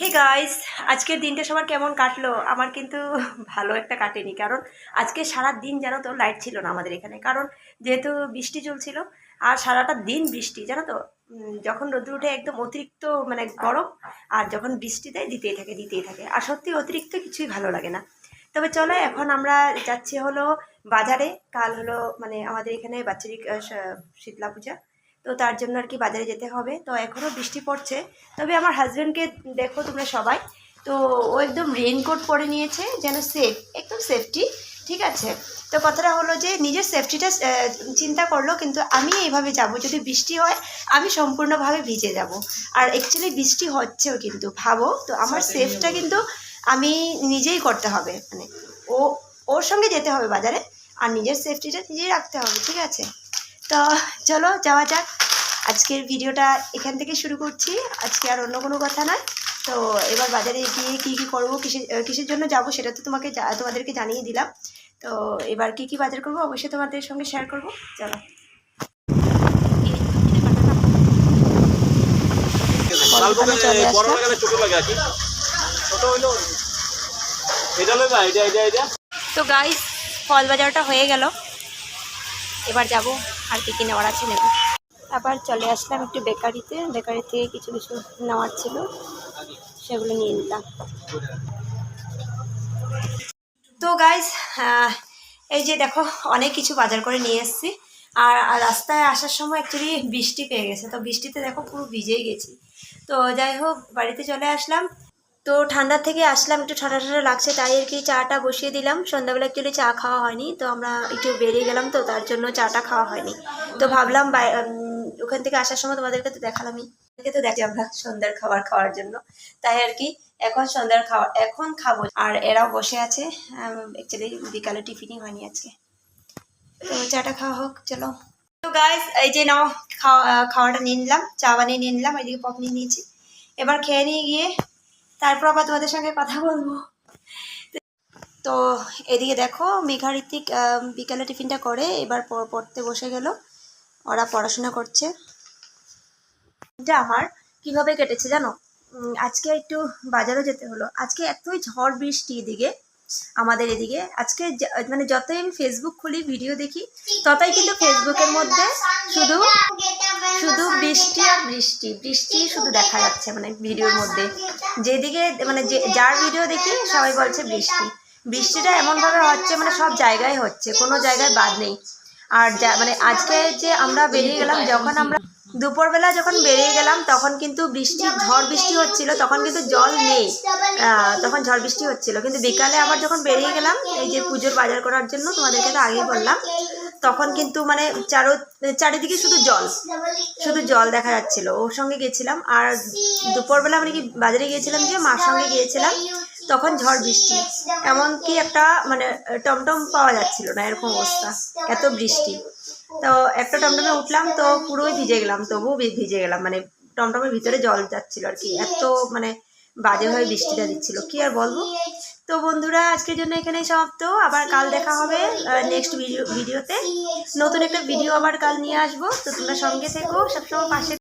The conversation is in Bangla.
হে গাইস আজকের দিনটা সবার কেমন কাটলো? আমার কিন্তু ভালো একটা কাটেনি, কারণ আজকে সারা দিন জানো তো লাইট ছিল না আমাদের এখানে। কারণ যেহেতু বৃষ্টি চলছিল, আর সারাটা দিন বৃষ্টি, জানো তো? যখন রোদ্র উঠে একদম অতিরিক্ত মানে গরম, আর যখন বৃষ্টি দেয়, দিতেই থাকে দিতেই থাকে। আর সত্যি অতিরিক্ত কিছুই ভালো লাগে না। তবে চলো, এখন আমরা যাচ্ছি হলো বাজারে। কাল হলো মানে আমাদের এখানে বাচ্চারিক শীতলা পূজা। তো তার জন্য আর কি বাজারে যেতে হবে। তো এখনও বৃষ্টি পড়ছে। তবে আমার হাজব্যান্ডকে দেখো তোমরা সবাই। তো ও একদম রেইনকোট পরে নিয়েছে যেন সেফ একদম সেফটি ঠিক আছে? তো কথাটা হলো যে নিজের সেফটিটা চিন্তা করল কিন্তু আমি এইভাবে যাব। যদি বৃষ্টি হয় আমি সম্পূর্ণভাবে ভিজে যাব। আর অ্যাকচুয়ালি বৃষ্টি হচ্ছেও কিন্তু ভাবো? তো আমার সেফটা কিন্তু আমি নিজেই করতে হবে। মানে ও ওর সঙ্গে যেতে হবে বাজারে আর নিজের সেফটিটা নিজেই রাখতে হবে ঠিক আছে? তো চলো যাওয়া যাক। আজকের ভিডিওটা এখান থেকে শুরু করছি। আজকে আর অন্য কোনো কথা নয়। তো এবার বাজারে গিয়ে কী কী করব কিসের কিসের জন্য যাব সেটা তো তোমাকে তোমাদেরকে জানিয়ে দিলাম। তো এবার কি কি বাজার করব অবশ্যই তোমাদের সঙ্গে শেয়ার করব। চলো। তো গাইস ফল বাজারটা হয়ে গেল। এবার যাব আর কি কি নেওয়ার আছে নেব। আবার চলে আসলাম একটু বেকারিতে। বেকারি থেকে কিছু কিছু নেওয়ার ছিল, সেগুলো নিয়ে নিলাম। তো গাইস এই যে দেখো, অনেক কিছু বাজার করে নিয়ে এসেছি। আর রাস্তায় আসার সময় অ্যাকচুয়ালি বৃষ্টি পেয়ে গেছে। তো বৃষ্টিতে দেখো পুরো ভিজেই গেছি। তো যাই হোক, বাড়িতে চলে আসলাম। তো ঠান্ডার থেকে আসলাম, একটু ঠান্ডা ঠান্ডা লাগছে, তাই আর কি চাটা বসিয়ে দিলাম। সন্ধ্যাবেলা অ্যাকচুয়ালি চা খাওয়া হয়নি, তো আমরা একটু বেরিয়ে গেলাম তো, তার জন্য চাটা খাওয়া হয়নি। তো ভাবলাম ওখান থেকে আসার সময় তোমাদেরকে তো দেখালামই। তো দেখি আমরা সন্ধ্যার খাবার খাওয়ার জন্য। তাই আর কি, এখন সন্ধ্যার খাওয়া এখন খাব। আর এরাও বসে আছে অ্যাকচুয়ালি বিকালে টিফিনই হয়নি আজকে। তো চাটা খাওয়া হোক, চলো। তো গাইস এই যে নাও, খাওয়া খাওয়াটা নিয়ে নিলাম, চা বানিয়ে নিয়ে নিলাম এইদিকে পপ নিয়ে নিয়েছি। এবার খেয়ে নিয়ে গিয়ে তারপর আবার তোমাদের সঙ্গে কথা বলব। তো এদিকে দেখো মেঘা ঋত্বিক আহ, বিকালে টিফিনটা করে এবার পড়তে বসে গেল। ওরা পড়াশোনা করছে। এটা আমার কীভাবে কেটেছে জানো? আজকে একটু বাজারও যেতে হলো। আজকে এতই ঝড় বৃষ্টি এদিকে আমাদের এদিকে। আজকে মানে যতই আমি ফেসবুক খুলি ভিডিও দেখি ততই কিন্তু ফেসবুকের মধ্যে শুধু শুধু বৃষ্টি আর বৃষ্টি। বৃষ্টি শুধু দেখা যাচ্ছে মানে ভিডিওর মধ্যে। যেদিকে মানে যে যার ভিডিও দেখি সবাই বলছে বৃষ্টি। বৃষ্টিটা এমনভাবে হচ্ছে মানে সব জায়গায় হচ্ছে কোনো জায়গায় বাদ নেই। আর যা মানে আজকে যে আমরা বেরিয়ে গেলাম যখন আমরা দুপুরবেলা যখন বেরিয়ে গেলাম তখন কিন্তু বৃষ্টি ঝড় বৃষ্টি হচ্ছিল তখন কিন্তু জল নেই। আহ, তখন ঝড় বৃষ্টি হচ্ছিল। কিন্তু বিকালে আবার যখন বেরিয়ে গেলাম এই যে পুজোর বাজার করার জন্য তোমাদেরকে তো আগেই বললাম তখন কিন্তু মানে চারো, চারিদিকে শুধু জল শুধু জল দেখা যাচ্ছিল। ওর সঙ্গে গেছিলাম আর দুপুরবেলা মানে কি বাজারে গিয়েছিলাম যে মার সঙ্গে গিয়েছিলাম, তখন ঝড় বৃষ্টি। এমনকি একটা মানে টমটম পাওয়া যাচ্ছিল না, এরকম অবস্থা, এত বৃষ্টি। তো একটা টমটমে উঠলাম তো পুরোই ভিজে গেলাম, তবুও ভিজে গেলাম। মানে টমটমের ভিতরে জল যাচ্ছিল আর কি, এত মানে বাজেভাবে বৃষ্টিটা দিচ্ছিল। কি আর বলব? তো বন্ধুরা, আজকের জন্য এখানেই সমাপ্ত। আবার কাল দেখা হবে নেক্সট ভিডিও ভিডিওতে নতুন একটা ভিডিও আবার কাল নিয়ে আসব। তো তোমরা সঙ্গে থেকো, সবসময় পাশে